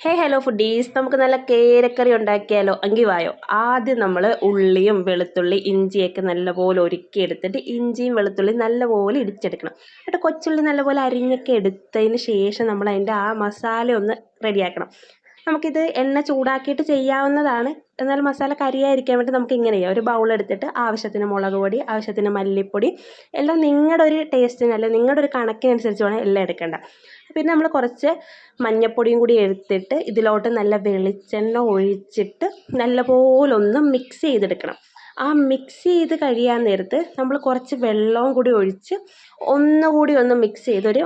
ഹേ hello foodies നമുക്ക് നല്ല കേരക്കറി ഉണ്ടാക്കിയാലോ? അങ്കി വായോ. ആദ്യം നമ്മൾ ഉള്ളിയും വെളുത്തുള്ളി ഇഞ്ചിയൊക്കെ നല്ലപോലെ ഒരുക്കി എടുത്തിട്ട് ഇഞ്ചിയും വെളുത്തുള്ളിയും നല്ലപോലെ ഇടിച്ചെടുക്കണം. എന്നിട്ട് കൊച്ചുള്ളി നല്ലപോലെ അരിഞ്ഞൊക്കെ എടുത്തതിന് ശേഷം നമ്മൾ അതിന്റെ ആ മസാല ഒന്ന് റെഡിയാക്കണം നമുക്കിത് എണ്ണ ചൂടാക്കിയിട്ട് ചെയ്യാവുന്നതാണ്. എന്നാൽ മസാല കരിയായിരിക്കാൻ വേണ്ടി നമുക്ക് ഇങ്ങനെ ചെയ്യാം. ഒരു ബൗൾ എടുത്തിട്ട് ആവശ്യത്തിന് മുളക് പൊടി ആവശ്യത്തിന് മല്ലിപ്പൊടി എല്ലാം നിങ്ങളുടെ ഒരു ടേസ്റ്റിന് അല്ലെങ്കിൽ നിങ്ങളുടെ ഒരു കണക്കിനനുസരിച്ച് വേണം എല്ലാം എടുക്കേണ്ട. പിന്നെ നമ്മൾ കുറച്ച് മഞ്ഞൾപ്പൊടിയും കൂടി എടുത്തിട്ട് ഇതിലോട്ട് നല്ല വെളിച്ചെണ്ണ ഒഴിച്ചിട്ട് നല്ലപോലെ ഒന്ന് മിക്സ് ചെയ്തെടുക്കണം. ആ മിക്സ് ചെയ്ത് കഴിയാൻ നേരത്ത് നമ്മൾ കുറച്ച് വെള്ളവും കൂടി ഒഴിച്ച് ഒന്നുകൂടി ഒന്ന് മിക്സ് ചെയ്തൊരു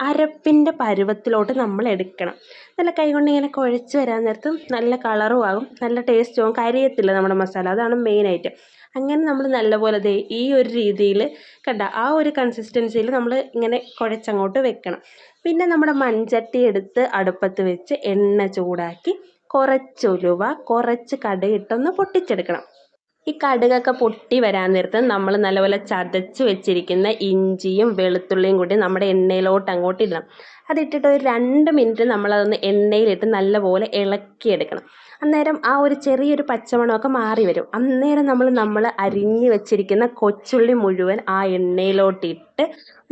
അരപ്പിന്റെ പരുവത്തിലോട്ട് നമ്മൾ എടുക്കണം. നല്ല കൈ കൊണ്ട് ഇങ്ങനെ കുഴച്ച് വരാൻ നേരത്ത് നല്ല കളറും ആകും. നല്ല ടേസ്റ്റും ആകും. കരിയത്തില്ല നമ്മുടെ മസാല അതാണ് മെയിനായിട്ട് അങ്ങനെ നമ്മൾ നല്ലപോലെ ദേ ഈ ഒരു രീതിയിൽ കണ്ട ആ ഒരു കൺസിസ്റ്റൻസിയിൽ നമ്മൾ ഇങ്ങനെ കുഴച്ചങ്ങോട്ട് വെക്കണം. പിന്നെ നമ്മുടെ മൺചട്ടി എടുത്ത് അടുപ്പത്ത് വെച്ച് എണ്ണ ചൂടാക്കി കുറച്ച് ഉലുവ കുറച്ച് കടുകിട്ടൊന്ന് പൊട്ടിച്ചെടുക്കണം. ഈ കടുകൊക്കെ പൊട്ടി വരാൻ നേരത്ത് നമ്മൾ നല്ലപോലെ ചതച്ച് വെച്ചിരിക്കുന്ന ഇഞ്ചിയും വെളുത്തുള്ളിയും കൂടി നമ്മുടെ എണ്ണയിലോട്ട് അങ്ങോട്ട് ഇടണം. അതിട്ടിട്ട് ഒരു രണ്ട് മിനിറ്റ് നമ്മളതൊന്ന് എണ്ണയിലിട്ട് നല്ലപോലെ ഇളക്കിയെടുക്കണം. അന്നേരം ആ ഒരു ചെറിയൊരു പച്ചമണമൊക്കെ മാറി വരും. അന്നേരം നമ്മൾ നമ്മൾ അരിഞ്ഞ് വെച്ചിരിക്കുന്ന കൊച്ചുള്ളി മുഴുവൻ ആ എണ്ണയിലോട്ടിട്ട്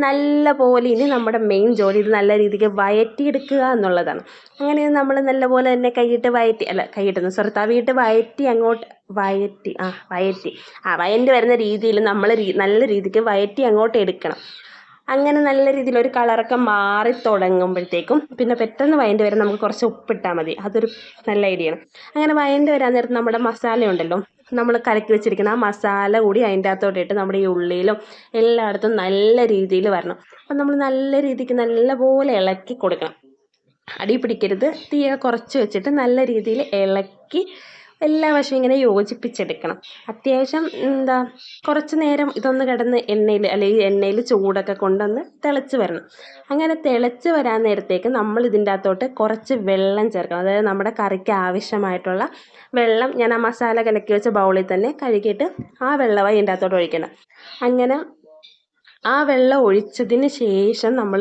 നല്ല പോലെ ഇനി നമ്മുടെ മെയിൻ ജോലി ഇത് നല്ല രീതിക്ക് വയറ്റിയെടുക്കുക എന്നുള്ളതാണ്. അങ്ങനെ നമ്മൾ നല്ലപോലെ തന്നെ കൈയിട്ട് വയറ്റി അല്ല കൈയിട്ടെന്ന് സോറി തവിയിട്ട് വയറ്റി അങ്ങോട്ട് വയറ്റി ആ വയറ്റി. ആ വയറ്റി വരുന്ന രീതിയിൽ നമ്മൾ നല്ല രീതിക്ക് വയറ്റി അങ്ങോട്ട് എടുക്കണം. അങ്ങനെ നല്ല രീതിയിൽ ഒരു കളറൊക്കെ മാറി തുടങ്ങുമ്പോഴത്തേക്കും പിന്നെ പെട്ടെന്ന് വയന്റെ വരാൻ നമുക്ക് കുറച്ച് ഉപ്പിട്ടാൽ മതി. അതൊരു നല്ല ഐഡിയ ആണ്. അങ്ങനെ വയന്റെ വരാൻ നേരത്ത് നമ്മുടെ മസാല ഉണ്ടല്ലോ നമ്മൾ കലക്കി വെച്ചിരിക്കുന്ന ആ മസാല കൂടി അതിന്റെ അകത്തോട്ട് ഇട്ട് നമ്മുടെ ഈ ഉള്ളിയിലും എല്ലായിടത്തും നല്ല രീതിയിൽ വരണം. അപ്പം നമ്മൾ നല്ല രീതിക്ക് നല്ല പോലെ ഇളക്കി കൊടുക്കണം. അടി പിടിക്കരുത്. തീയെ കുറച്ച് വെച്ചിട്ട് നല്ല രീതിയിൽ ഇളക്കി എല്ലാ വശവും ഇങ്ങനെ യോജിപ്പിച്ചെടുക്കണം. അത്യാവശ്യം എന്താ കുറച്ച് നേരം ഇതൊന്ന് കിടന്ന് എണ്ണയിൽ അല്ലെങ്കിൽ എണ്ണയിൽ ചൂടൊക്കെ കൊണ്ടൊന്ന് തിളച്ച് വരണം. അങ്ങനെ തിളച്ച് വരാൻ നേരത്തേക്ക് നമ്മൾ ഇതിന്റെ അകത്തോട്ട് കുറച്ച് വെള്ളം ചേർക്കണം. അതായത് നമ്മുടെ കറിക്ക് ആവശ്യമായിട്ടുള്ള വെള്ളം ഞാൻ ആ മസാല കലക്കി വെച്ച ബൗളിൽ തന്നെ കഴുകിയിട്ട് ആ വെള്ളമായി ഇതിന്റെ അകത്തോട്ട് ഒഴിക്കണം. അങ്ങനെ ആ വെള്ളം ഒഴിച്ചതിന് ശേഷം നമ്മൾ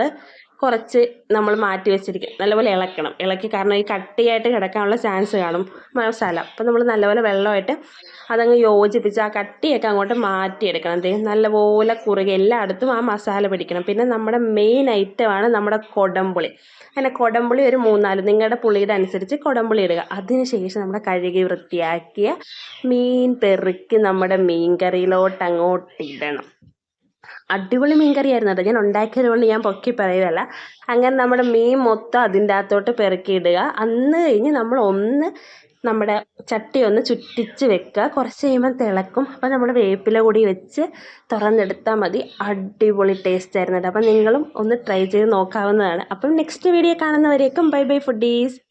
കുറച്ച് നമ്മൾ മാറ്റി വെച്ചിരിക്കും. നല്ലപോലെ ഇളക്കണം. ഇളക്കി കാരണം ഈ കട്ടിയായിട്ട് കിടക്കാനുള്ള ചാൻസ് കാണും. മസാല അപ്പോൾ നമ്മൾ നല്ലപോലെ വെള്ളമായിട്ട് അതങ്ങ് യോജിപ്പിച്ച് ആ കട്ടിയൊക്കെ അങ്ങോട്ട് മാറ്റിയെടുക്കണം. ദേ നല്ലപോലെ കുറുകെ എല്ലായിടത്തും ആ മസാല പിടിക്കണം. പിന്നെ നമ്മുടെ മെയിൻ ഐറ്റമാണ് നമ്മുടെ കൊടംപുളി. അങ്ങനെ കൊടംപുളി ഒരു മൂന്നാൽ നിങ്ങളുടെ പുളിയുടെ അനുസരിച്ച് കൊടംപുളി ഇടുക. അതിന് ശേഷം നമ്മുടെ കഴുകി വൃത്തിയാക്കിയ മീൻ പെറുക്കി നമ്മുടെ മീൻ കറിയിലോട്ട് അങ്ങോട്ട് ഇടണം. അടിപൊളി മീൻ കറിയായിരുന്നു കേട്ടോ. ഞാൻ ഉണ്ടാക്കിയത് കൊണ്ട് ഞാൻ പൊക്കി പറയുകയല്ല. അങ്ങനെ നമ്മുടെ മീൻ മൊത്തം അതിന്റെ അകത്തോട്ട് പെറുക്കിയിടുക. അന്ന് കഴിഞ്ഞ് നമ്മൾ ഒന്ന് നമ്മുടെ ചട്ടി ഒന്ന് ചുറ്റിച്ച് വെക്കുക. കുറച്ച് കഴിയുമ്പോൾ തിളക്കും. അപ്പോൾ നമ്മൾ വേപ്പില കൂടി വെച്ച് തുറന്നെടുത്താൽ മതി. അടിപൊളി ടേസ്റ്റ് ആയിരുന്നു കേട്ടോ. അപ്പോൾ നിങ്ങളും ഒന്ന് ട്രൈ ചെയ്ത് നോക്കാവുന്നതാണ്. അപ്പം നെക്സ്റ്റ് വീഡിയോ കാണുന്നവരേക്കും ബൈ ബൈ ഫുഡീസ്